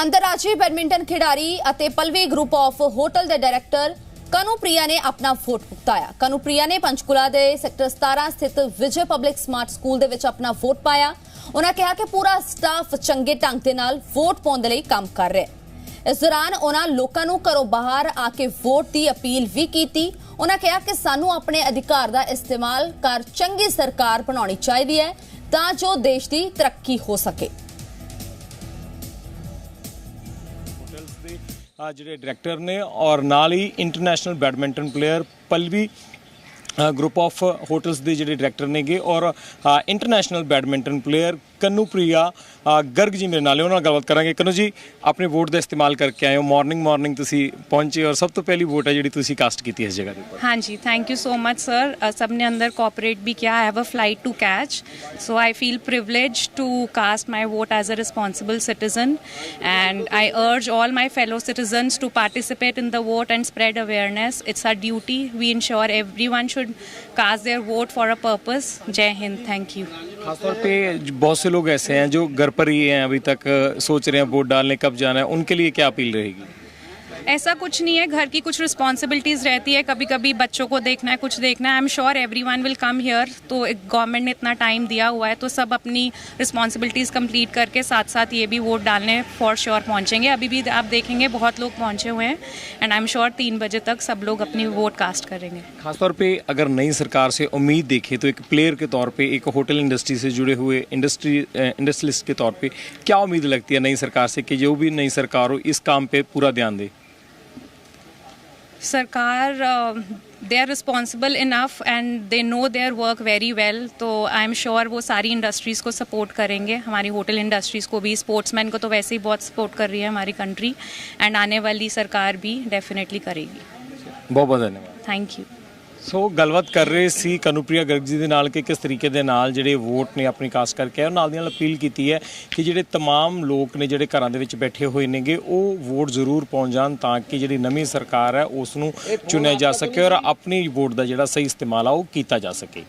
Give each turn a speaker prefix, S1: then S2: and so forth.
S1: ਅੰਤਰਰਾਸ਼ਟਰੀ ਬੈਡਮਿੰਟਨ ਖਿਡਾਰੀ ਅਤੇ ਪਲਵੀ ਗਰੁੱਪ ਆਫ ਹੋਟਲ ਦੇ ਡਾਇਰੈਕਟਰ ਕਨੂਪ੍ਰਿਆ ਨੇ ਆਪਣਾ ਵੋਟ ਪੁਗਤਾਇਆ ਕਨੂਪ੍ਰਿਆ ਨੇ ਪੰਚਕੁਲਾ ਦੇ ਸੈਕਟਰ 17 ਸਥਿਤ ਵਿਜੇ ਪਬਲਿਕ ਸਮਾਰਟ ਸਕੂਲ ਦੇ ਵਿੱਚ ਆਪਣਾ ਵੋਟ ਪਾਇਆ। ਉਹਨਾਂ ਕਿਹਾ ਕਿ ਪੂਰਾ ਸਟਾਫ ਚੰਗੇ ਢੰਗ ਦੇ ਨਾਲ ਵੋਟ ਪਾਉਣ ਦੇ ਲਈ ਕੰਮ ਕਰ ਰਿਹਾ ਹੈ। ਇਸ ਦੌਰਾਨ ਉਹਨਾਂ ਲੋਕਾਂ ਨੂੰ ਘਰੋਂ ਬਾਹਰ ਆ ਕੇ ਵੋਟ ਦੀ ਅਪੀਲ ਵੀ ਕੀਤੀ। ਉਹਨਾਂ ਕਿਹਾ ਕਿ ਸਾਨੂੰ ਆਪਣੇ ਅਧਿਕਾਰ ਦਾ ਇਸਤੇਮਾਲ ਕਰ ਚੰਗੀ ਸਰਕਾਰ ਬਣਾਉਣੀ ਚਾਹੀਦੀ ਹੈ ਤਾਂ ਜੋ ਦੇਸ਼ ਦੀ ਤਰੱਕੀ ਹੋ ਸਕੇ।
S2: ਦੇ ਜਿਹੜੇ ਡਾਇਰੈਕਟਰ ਨੇ ਔਰ ਨਾਲ ਹੀ international badminton player Pallavi group of hotels ਦੇ ਜਿਹੜੇ ਡਾਇਰੈਕਟਰ ਨੇਗੇ ਔਰ ਇੰਟਰਨੈਸ਼ਨਲ ਬੈਡਮਿੰਟਨ ਪਲੇਅਰ ਕਨੂਪ੍ਰਿਆ ਅ, ਗਰਗ ਜੀ ਮੇਰੇ ਨਾਲ ਨੇ, ਉਹਨਾਂ ਨਾਲ ਗੱਲਬਾਤ ਕਰਾਂਗੇ ਕਨੂ ਜੀ ਆਪਣੇ ਵੋਟ ਦਾ ਇਸਤੇਮਾਲ ਕਰਕੇ ਆਏ ਹੋ ਮਾਰਨਿੰਗ ਮਾਰਨਿੰਗ ਤੁਸੀਂ ਪਹੁੰਚੇ ਔਰ ਸਭ ਤੋਂ ਪਹਿਲੀ ਵੋਟ ਹੈ ਜਿਹੜੀ ਤੁਸੀਂ ਕਾਸਟ ਕੀਤੀ ਇਸ ਜਗ੍ਹਾ ਦੇ ਉੱਪਰ
S3: हाँ जी thank you so much sir सबने अंदर कॉपरेट भी किया I have a flight to catch so I feel privilege to cast my vote as a responsible citizen and I urge all my fellow citizens to participate in the vote and spread awareness it's our duty we ensure everyone should cast their vote for a purpose. Jai hind, thank you.
S2: खासतौर पे बहुत से लोग ऐसे हैं जो घर पर ही हैं, अभी तक सोच रहे हैं, वोट डालने कब जाना है, उनके लिए क्या अपील रहेगी?
S3: ऐसा कुछ नहीं है, घर की कुछ रिस्पॉन्सिबिलिटीज़ रहती है। कभी कभी बच्चों को देखना है, कुछ देखना है। I am sure everyone will come here तो गवर्नमेंट ने इतना टाइम दिया हुआ है तो सब अपनी रिस्पॉन्सिबिलिटीज़ कंप्लीट करके साथ साथ ये भी वोट डालने फॉर श्योर पहुँचेंगे। अभी भी आप देखेंगे, बहुत लोग पहुँचे हुए हैं। एंड आई एम श्योर तीन बजे तक सब लोग अपनी वोट कास्ट करेंगे।
S2: खासतौर पर अगर नई सरकार से उम्मीद देखें तो एक प्लेयर के तौर पर एक होटल इंडस्ट्री से जुड़े हुए इंडस्ट्री इंडस्ट्रियलिस्ट के तौर पर क्या उम्मीद लगती है नई सरकार से कि जो भी नई सरकार हो, इस काम पर पूरा ध्यान दे?
S3: सरकार they are responsible enough and they know their work very well तो आई एम श्योर वो सारी इंडस्ट्रीज़ को सपोर्ट करेंगे। हमारी होटल इंडस्ट्रीज़ को भी स्पोर्ट्समैन को तो वैसे ही बहुत सपोर्ट कर रही है हमारी कंट्री एंड आने वाली सरकार भी डेफिनेटली करेगी।
S2: बहुत बहुत धन्यवाद।
S3: थैंक यू
S2: ਸੋ ਗੱਲਬਾਤ ਕਰ ਰਹੇ ਸੀ ਕਨੂਪ੍ਰਿਆ ਗਰਗ ਜੀ ਦੇ ਨਾਲ ਕਿ ਕਿਸ ਤਰੀਕੇ ਦੇ ਨਾਲ ਜਿਹੜੇ ਵੋਟ ਨੇ ਆਪਣੀ ਕਾਸਟ ਕਰਕੇ ਆਏ ਔਰ ਨਾਲ ਦੀ ਨਾਲ ਅਪੀਲ ਕੀਤੀ ਹੈ ਕਿ ਜਿਹੜੇ तमाम ਲੋਕ ਨੇ ਜਿਹੜੇ ਘਰਾਂ ਦੇ ਵਿੱਚ ਬੈਠੇ ਹੋਏ ਨੇਗੇ ਉਹ ਵੋਟ ਜ਼ਰੂਰ ਪਾਉਣ ਜਾਣ ਤਾਂ ਕਿ ਜਿਹੜੀ ਨਵੀਂ ਸਰਕਾਰ ਹੈ ਉਸ ਨੂੰ ਚੁਣਿਆ ਜਾ ਸਕੇ ਔਰ ਆਪਣੀ ਵੋਟ ਦਾ ਜਿਹੜਾ ਸਹੀ ਇਸਤੇਮਾਲ ਆ ਉਹ ਕੀਤਾ ਜਾ ਸਕੇ